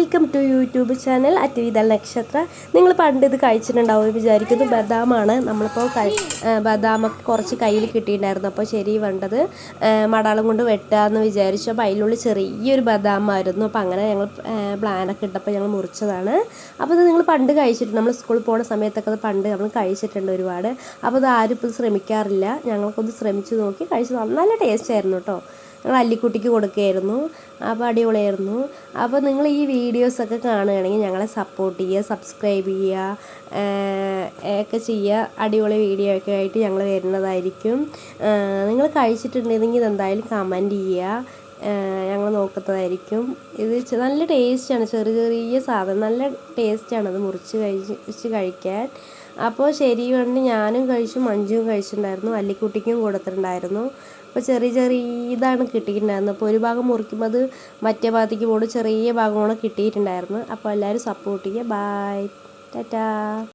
Welcome to YouTube channel അറ്റുവിതൽ നക്ഷത്ര നിങ്ങൾ പണ്ട് ഇത് കഴിച്ചിട്ടുണ്ടാവും വിചാരിക്കുന്നു. ബദാമാണ്. നമ്മളിപ്പോൾ കഴി ബദാമൊക്കെ കുറച്ച് കയ്യിൽ കിട്ടിയിട്ടുണ്ടായിരുന്നു. അപ്പോൾ ശരി വേണ്ടത് മടാളം കൊണ്ട് വെട്ടാന്ന് വിചാരിച്ചു. അപ്പോൾ അതിനുള്ളിൽ ചെറിയൊരു ബദാമായിരുന്നു. അപ്പോൾ അങ്ങനെ ഞങ്ങൾ പ്ലാനൊക്കെ ഇട്ടപ്പോൾ ഞങ്ങൾ മുറിച്ചതാണ്. അപ്പോൾ ഇത് നിങ്ങൾ പണ്ട് കഴിച്ചിട്ടുണ്ട്. നമ്മൾ സ്കൂളിൽ പോകുന്ന സമയത്തൊക്കെ അത് പണ്ട് നമ്മൾ കഴിച്ചിട്ടുണ്ട് ഒരുപാട്. അപ്പോൾ ഇത് ആരും ഇപ്പോൾ ശ്രമിക്കാറില്ല. ഞങ്ങൾക്കൊന്ന് ശ്രമിച്ചു നോക്കി കഴിച്ചു നല്ല ടേസ്റ്റ് ആയിരുന്നു കേട്ടോ. ഞങ്ങൾ അല്ലിക്കുട്ടിക്ക് കൊടുക്കുകയായിരുന്നു. അപ്പോൾ അടിപൊളിയായിരുന്നു. അപ്പോൾ നിങ്ങൾ ഈ വീഡിയോസൊക്കെ കാണുകയാണെങ്കിൽ ഞങ്ങളെ സപ്പോർട്ട് ചെയ്യുക സബ്സ്ക്രൈബ് ചെയ്യുക ഒക്കെ ചെയ്യുക. അടിപൊളി വീഡിയോ ഒക്കെ ആയിട്ട് ഞങ്ങൾ വരുന്നതായിരിക്കും. നിങ്ങൾ കഴിച്ചിട്ടുണ്ടെങ്കിൽ ഇതെന്തായാലും കമന്റ് ചെയ്യുക. ഞങ്ങൾ നോക്കുന്നതായിരിക്കും. ഇത് നല്ല ടേസ്റ്റാണ് ചെറിയ ചെറിയ സാധനം. നല്ല ടേസ്റ്റാണ് അത് മുറിച്ച് കഴിച്ച് കഴിക്കാൻ. അപ്പോൾ ശരി പറഞ്ഞ് ഞാനും കഴിച്ചു മഞ്ജുവും കഴിച്ചിട്ടുണ്ടായിരുന്നു അല്ലിക്കുട്ടിക്കും കൊടുത്തിട്ടുണ്ടായിരുന്നു. അപ്പോൾ ചെറിയ ചെറിയ ഇതാണ് കിട്ടിയിട്ടുണ്ടായിരുന്നത്. അപ്പോൾ ഒരു ഭാഗം മുറിക്കുമ്പോൾ അത് മറ്റേ ഭാഗത്തേക്ക് പോകുമ്പോൾ ചെറിയ ഭാഗമാണ് കിട്ടിയിട്ടുണ്ടായിരുന്നു അപ്പോൾ എല്ലാവരും സപ്പോർട്ട് ചെയ്യുക. ബായ് ടാറ്റാ